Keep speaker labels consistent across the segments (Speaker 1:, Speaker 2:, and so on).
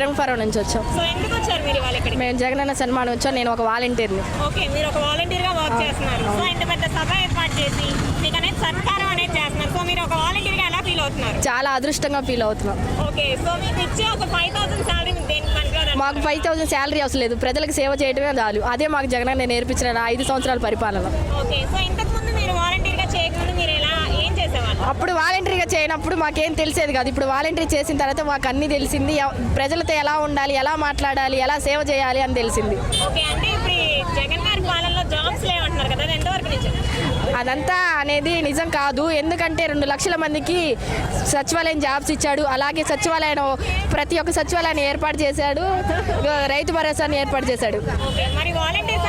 Speaker 1: పిరంగపురం నుంచి వచ్చాం.
Speaker 2: సో ఎందుకు వచ్చారు మీరు వాళ్ళ ఇక్కడికి?
Speaker 1: మేము జగనన్న సన్మానం వచ్చాం నేను ఒక వాలంటీర్ని.
Speaker 2: ఓకే మీరు ఒక వాలంటీర్గా వర్క్ చేస్తున్నారు. సో ఇంత పెద్ద సభ ఏర్పాటు చేసి మీకు అనేది సత్కారం అనేది చేస్తున్నారు. సో మీరు ఒక వాలంటీర్గా ఎలా ఫీల్ అవుతున్నారు?
Speaker 1: చాలా అదృష్టంగా ఫీల్ అవుతున్నాం.
Speaker 2: ఓకే సో మీకు ఇచ్చే ఒక ఫైవ్ థౌసండ్ సాలరీ దేనికి పనికిరాదు
Speaker 1: మాకు ఫైవ్ థౌసండ్ శాలరీ అవసరం లేదు. ప్రజలకు సేవ చేయడమే చాలు. అదే మాకు జగనన్న నేర్పించిన నా ఐదు సంవత్సరాల పరిపాలన.
Speaker 2: ఓకే సో ఇంతకు
Speaker 1: అప్పుడు వాలంటరీగా చేయనప్పుడు మాకేం తెలిసేది కాదు. ఇప్పుడు వాలంటరీ చేసిన తర్వాత మాకు అన్నీ తెలిసింది ప్రజలతో ఎలా ఉండాలి ఎలా మాట్లాడాలి ఎలా సేవ చేయాలి అని తెలిసింది.
Speaker 2: ఓకే అంటే ఇప్పుడు ఈ జగన్ గారి పాలనలో జాబ్స్ లేవంటున్నారు కదా అది ఎంతవరకు నిజం?
Speaker 1: అదంతా అనేది నిజం కాదు. ఎందుకంటే రెండు లక్షల మందికి సచివాలయం జాబ్స్ ఇచ్చాడు. అలాగే సచివాలయం ప్రతి ఒక్క సచివాలయాన్ని ఏర్పాటు చేశాడు. రైతు భరోసాని ఏర్పాటు చేశాడు.
Speaker 2: మరి వాలంటీర్స్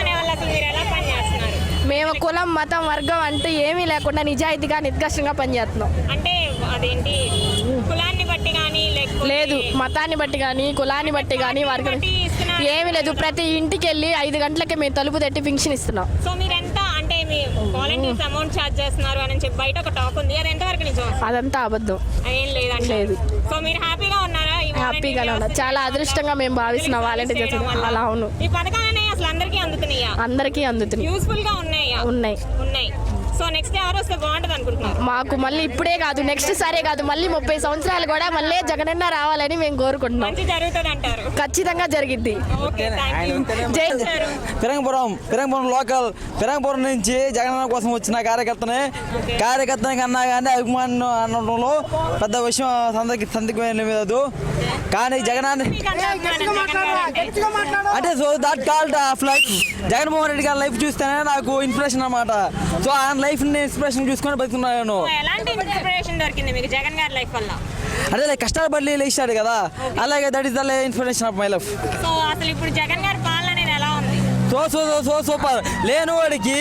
Speaker 1: కులం మతం వర్గం అంటూ ఏమీ లేకుండా నిజాయితీగా నిర్గష్టంగా పనిచేస్తున్నాం.
Speaker 2: అంటే అదేంటి? కులాన్ని బట్టి కానీ
Speaker 1: లేదు మతాన్ని బట్టి కానీ కులాన్ని బట్టి కానీ వర్గం. ఏమీ లేదు. ప్రతి ఇంటికి వెళ్ళి ఐదు గంటలకి మేము తలుపు తట్టి పింఛన్ ఇస్తున్నాం.
Speaker 2: సో మీరు ఎంత అంటే మీ వాలంటీర్స్ అమౌంట్ ఛార్జ్ చేస్తున్నారు అని చెప్పి బయట ఒక టాక్ ఉంది. అది ఎంతవరకు నిజం?
Speaker 1: అదంతా అబద్ధం.
Speaker 2: ఏం
Speaker 1: లేదు.
Speaker 2: సో మీరు హ్యాపీగా ఉన్నారా?
Speaker 1: హ్యాపీగానే ఉన్నా. చాలా అదృష్టంగా మేము భావిస్తున్నాం? వాలంటీర్? అలా అవును.
Speaker 2: ఈ పథకాలనే అసలు అందరికీ అందుతున్నాయా. యూస్ఫుల్గా ఉన్నాయా?
Speaker 1: ఉన్నాయి.
Speaker 2: ఉన్నాయి. సో నెక్స్ట్ ఎవరు వస్తే బాగుంటది అనుకుంటున్నారు?
Speaker 1: మాకు మళ్ళీ ఇప్పుడే కాదు నెక్స్ట్ సారే కాదు మళ్ళీ ముప్పై సంవత్సరాలు కూడా మళ్ళీ జగనన్న రావాలని మేము కోరుకుంటున్నాం.
Speaker 2: మంచి జరుగుతుంది అంటారు
Speaker 1: ఖచ్చితంగా జరిగిద్ది.
Speaker 2: ఓకే థ్యాంక్ యూ
Speaker 1: జై
Speaker 3: పిరంగపురం పిరంగపురం లోకల్ పిరంగపురం నుంచి జగనన్న కోసం వచ్చిన కార్యకర్తని. కార్యకర్తని కన్నా కానీ అభిమానం అనడంలో పెద్ద విషయం సందకి సందిగ్ధమైన లేదు. కానీ జగనాన్ని
Speaker 2: అంటే?
Speaker 3: So that called of life Jaganmohan Reddy గారి లైఫ్ చూస్తేనే నాకు ఇన్స్పిరేషన్ అన్నమాట. సో ఆయన లైఫ్ ని ఇన్స్పిరేషన్ చూసుకొని బతుకున్నాను నేను.
Speaker 2: ఎలాంటి ఇన్స్పిరేషన్ దొరికింది మీకు జగన్ గారి లైఫ్ వల్ల?
Speaker 3: అదే like కష్టాలు పడి లేచాడు కదా. అలాగే that is the inspiration of my life
Speaker 2: so అసలు ఇప్పుడు జగన్ గారి పాలన అనేది ఎలా ఉంది?
Speaker 3: So so so so super లేనివాడికి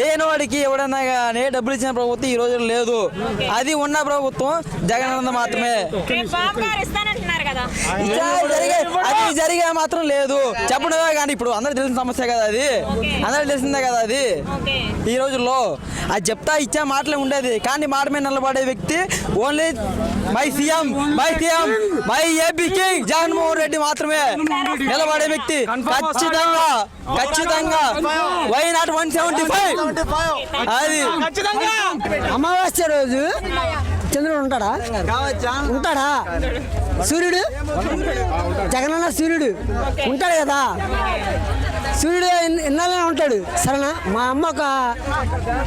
Speaker 3: లేనివాడికి ఎవడన్నా కానీ డబ్బులు ఇచ్చిన ప్రభుత్వం ఈ రోజు లేదు. అది ఉన్న ప్రభుత్వం జగనన్న మాత్రమే.
Speaker 2: కదా.
Speaker 3: అది జరిగే మాత్రం లేదు. చెప్పడమే కానీ ఇప్పుడు అందరికి తెలిసిన సమస్య కదా అది. అందరికి తెలిసిందే కదా అది. ఈ రోజుల్లో అది చెప్తా ఇచ్చే మాటలే ఉండేది. కానీ మాట మీద నిలబడే వ్యక్తి only my CM my CM my AP king Jaganmohan Reddy మాత్రమే నిలబడే వ్యక్తి. ఖచ్చితంగా ఖచ్చితంగా why not one seventy five. అది.
Speaker 4: అమావాస్య రోజు చంద్రుడు ఉంటాడా? ఉంటాడా? సూర్యుడు? జగనన్న సూర్యుడు. ఉంటాడు కదా? సూర్యుడు ఎన్నాళ్ళనే ఉంటాడు. సరేనా? మా అమ్మ ఒక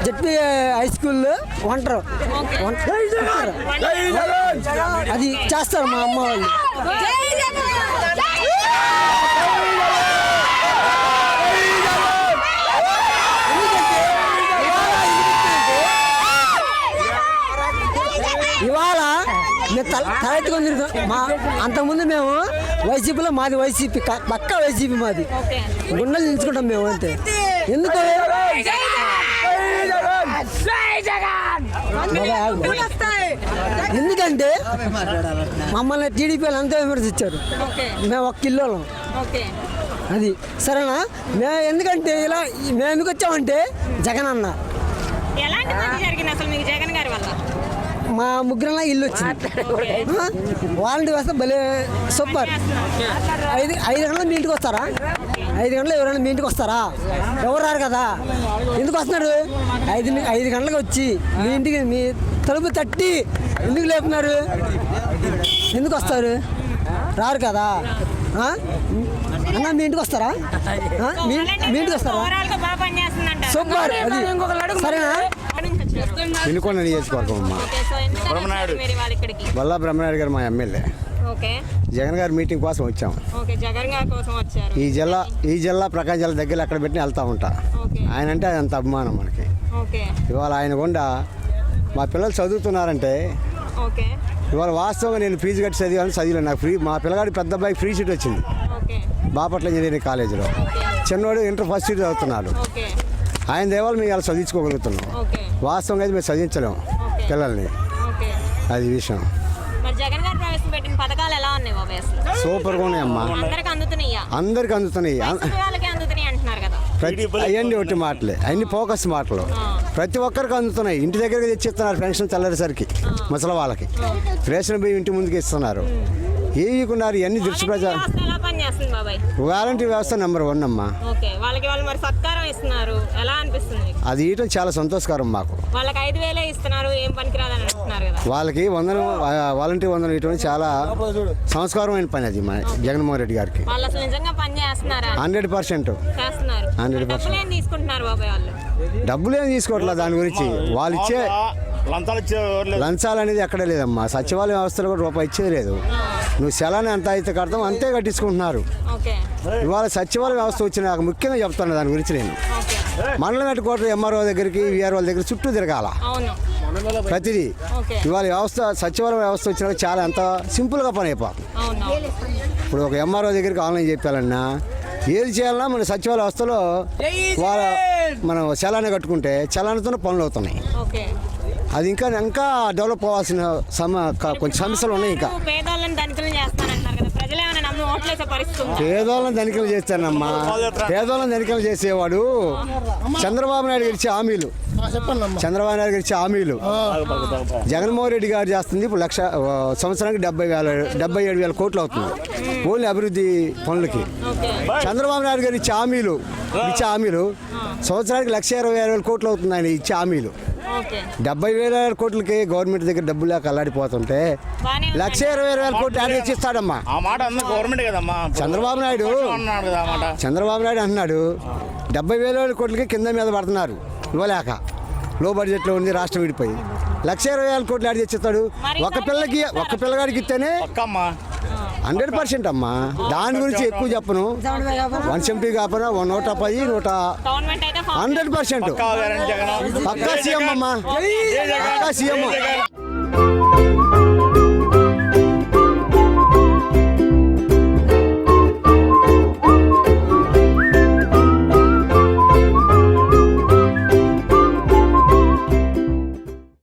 Speaker 4: జడ్పీ హై స్కూల్లో వంటరు వంట- అది చేస్తారు మా అమ్మ వాళ్ళు. తల తిరుగుతాం. మా అంతకుముందు మేము వైసీపీలో మాది వైసీపీ పక్క వైసీపీ మాది. గుండెలు నిలుచుకుంటాం మేము అంతే. ఎందుకు. ఎందుకంటే మమ్మల్ని టీడీపీ వాళ్ళు అంతా విమర్శించారు. మేము ఒక కిల్లోలం. అది సరేనా? మేము ఎందుకంటే ఇలా మేము ఎందుకు వచ్చామంటే జగన్ అన్న
Speaker 2: ఎలాంటి జరిగింది అసలు మీకు జగన్ గారి వల్ల?
Speaker 4: మా ముగ్గురంలో ఇల్లు వచ్చింది. వాలంటీ వస్తే భలే సూపర్. ఐదు ఐదు గంటలకు మీ ఇంటికి వస్తారా? ఐదు గంటలు ఎవరైనా మీ ఇంటికి వస్తారా? ఎవరు రారు కదా? ఎందుకు వస్తున్నారు? ఐదు ఐదు గంటలకు వచ్చి మీ ఇంటికి మీ తలుపు తట్టి ఎందుకు లేపుతున్నారు? ఎందుకు వస్తారు? రారు కదా? అన్న మీ ఇంటికి వస్తారా? మీ ఇంటికి వస్తారా? సూపర్. అది సరేనా?
Speaker 5: వినుకొండ నియోజకవర్గం అమ్మ.
Speaker 2: వచ్చారు మీరు ఇవాళ ఇక్కడికి?
Speaker 5: బల్లా బ్రహ్మనాయుడు గారు మా ఎమ్మెల్యే.
Speaker 2: ఓకే.
Speaker 5: జగన్ గారి మీటింగ్ కోసం వచ్చాం.
Speaker 2: ఓకే జగన్ గారి కోసం వచ్చారు.
Speaker 5: ఈ జిల్లా ఈ జిల్లా ప్రకాశం జిల్లా దగ్గర ఎక్కడ పెట్టి వెళ్తూ ఉంటా.
Speaker 2: ఓకే.
Speaker 5: ఆయన అంటే అంత అభిమానం మనకి.
Speaker 2: ఓకే.
Speaker 5: ఇవాళ ఆయన గుండా మా పిల్లలు చదువుతున్నారంటే
Speaker 2: ఓకే.
Speaker 5: ఇవాళ వాస్తవంగా నేను ఫీజు కట్టి చదివాను చదివలేను నాకు ఫ్రీ మా పిల్లగాడి పెద్ద అబ్బాయికి ఫ్రీ సీట్ వచ్చింది.
Speaker 2: ఓకే.
Speaker 5: బాపట్ల ఇంజనీరింగ్ కాలేజీలో. చిన్నోడు ఇంటర్ ఫస్ట్ ఇయర్ చదువుతున్నాడు.
Speaker 2: ఓకే.
Speaker 5: ఆయన దేవాలు మేము ఇలా చదివించుకోగలుగుతున్నాం.
Speaker 2: ఓకే.
Speaker 5: వాస్తవంగా అయితే మేము చదివించలేము పిల్లల్ని. అది విషయం.
Speaker 2: మరి జగన్ గారు ప్రవేశపెట్టిన పథకాలు ఎలా ఉన్నాయి బాబు అసలు?
Speaker 5: సూపర్గా ఉన్నాయమ్మా
Speaker 2: అందరికి అందుతున్నాయా?
Speaker 5: అందరికి అందుతున్నాయి. అం-
Speaker 2: వైసీపీ వాళ్ళకి అందుతున్నాయి అంటున్నారు కదా.
Speaker 5: ప్రతి అవన్నీ ఒకటి మాటలే. అన్ని ఫోకస్ మాటలు. ప్రతి ఒక్కరికి అందుతున్నాయి. ఇంటి దగ్గరికి తెచ్చిస్తున్నారు పెన్షన్ తెల్లరిసరికి ముసలి వాళ్ళకి. రేషన్ బియ్యం ఇంటి ముందుకు ఇస్తున్నారు. ఏయకున్నారు ఇవన్నీ దృష్టి ప్రజా
Speaker 2: వాలంటీర్ వ్యవస్థ
Speaker 5: నెంబర్ వన్ అమ్మా.
Speaker 2: ఓకే వాళ్ళకి వాళ్ళు మరి సత్కారం ఇస్తున్నారు. ఎలా అనిపిస్తుంది మీకు?
Speaker 5: అది ఇయటం చాలా సంతోషకరం మాకు.
Speaker 2: వాళ్ళకి ఐదు వేలే ఇస్తున్నారు ఏం పనికిరాదని అంటున్నారు కదా.
Speaker 5: వాళ్ళకి వందనం వాలంటీర్ వందనం ఇవ్వడం చాలా సంస్కారమైన పని అది మన జగన్మోహన్ రెడ్డి గారికి.
Speaker 2: వాళ్ళు అసలు నిజంగా పని చేస్తున్నారా?
Speaker 5: Hundred percent.
Speaker 2: చేస్తున్నారు.
Speaker 5: 100%
Speaker 2: డబ్బులు ఏం తీసుకుంటున్నారు బాబాయ్ వాళ్ళు?
Speaker 5: డబ్బులు ఏం తీసుకోవట్లేదు దాని గురించి? వాళ్ళు ఇచ్చే
Speaker 6: లంచాలు ఇచ్చే
Speaker 5: లంచాలు అనేది ఎక్కడ లేదమ్మా. సచివాలయ వ్యవస్థలో కూడా రూపాయి ఇచ్చేది లేదు. నువ్వు సెలాన్ని ఎంత అయితే కడతాం అంతే కట్టించుకుంటున్నారు. ఇవాళ సచివాలయ వ్యవస్థ వచ్చిన నాకు ముఖ్యంగా చెప్తాను దాని గురించి నేను. మండలం పెట్టుకోవటం ఎంఆర్ఓ దగ్గరికి విఆర్ఓ దగ్గర చుట్టూ తిరగాల. ప్రతిదీ. ఇవాళ వ్యవస్థ సచివాలయ వ్యవస్థ వచ్చినాక చాలా ఎంత సింపుల్గా పని అయిపోతుంది. ఇప్పుడు ఒక ఎంఆర్ఓ దగ్గరికి ఆన్లైన్ చెప్పాలన్నా ఏది చేయాలన్నా మన సచివాలయ వ్యవస్థలో వాళ్ళ మనం చలాన్ని కట్టుకుంటే చలానితోనే పనులు అవుతున్నాయి అది ఇంకా ఇంకా డెవలప్ అవ్వాల్సిన సమ కొంచెం సమస్యలు ఉన్నాయి ఇంకా.
Speaker 2: పేదోళ్ళని ధనికులను చేస్తానంటున్నారు కదా. ప్రజలు ఏమైనా నమ్మి ఓట్లేసే పరిస్థితి ఉందా?
Speaker 5: పేదోళ్ళని ధనికలు చేస్తానమ్మా. పేదోళ్ళని ధనికలు చేసేవాడు చంద్రబాబు నాయుడు గారు ఇచ్చే హామీలు. చంద్రబాబు నాయుడు గారు ఇచ్చే హామీలు. జగన్మోహన్ రెడ్డి గారు చేస్తుంది ఇప్పుడు లక్ష సంవత్సరానికి డెబ్బై వేల డెబ్బై ఏడు వేల కోట్లు అవుతుంది. ఓన్లీ అభివృద్ధి పనులకి.
Speaker 2: ఓకే.
Speaker 5: చంద్రబాబు నాయుడు గారు ఇచ్చే హామీలు ఇచ్చే హామీలు సంవత్సరానికి లక్ష ఇరవై ఆరు వేల కోట్లు అవుతుంది ఆయన ఇచ్చే హామీలు. డెబ్బై వేల కోట్లకి గవర్నమెంట్ దగ్గర డబ్బులు లేక అల్లాడిపోతుంటే. లక్ష ఇరవై వేల కోట్లు ఆయన ఇచ్చిస్తాడమ్మా.
Speaker 6: ఆ మాట అన్న గవర్నమెంట్ కదమ్మా.
Speaker 5: చంద్రబాబు నాయుడు
Speaker 6: అన్నాడు కదా ఆ మాట.
Speaker 5: చంద్రబాబు నాయుడు అంటున్నాడు డెబ్బై వేల కోట్లకి కింద మీద పడుతున్నారు. ఇవ్వలేక. లో బడ్జెట్లో ఉంది రాష్ట్రం విడిపోయి లక్ష ఇరవై వేల కోట్లు ఆడి తెచ్చిస్తాడు ఒక పిల్లకి ఒక పిల్లగాడికి ఇస్తేనే హండ్రెడ్ పర్సెంట్ అమ్మా. దాని గురించి ఎక్కువ చెప్పను. వన్ సెవెంటీ కాకపోయినా వన్ నూట పది నూట హండ్రెడ్ పర్సెంట్.
Speaker 6: పక్కా గ్యారెంటీ జగన్.
Speaker 5: పక్కా సీఎం అమ్మా. పక్కా సీఎం.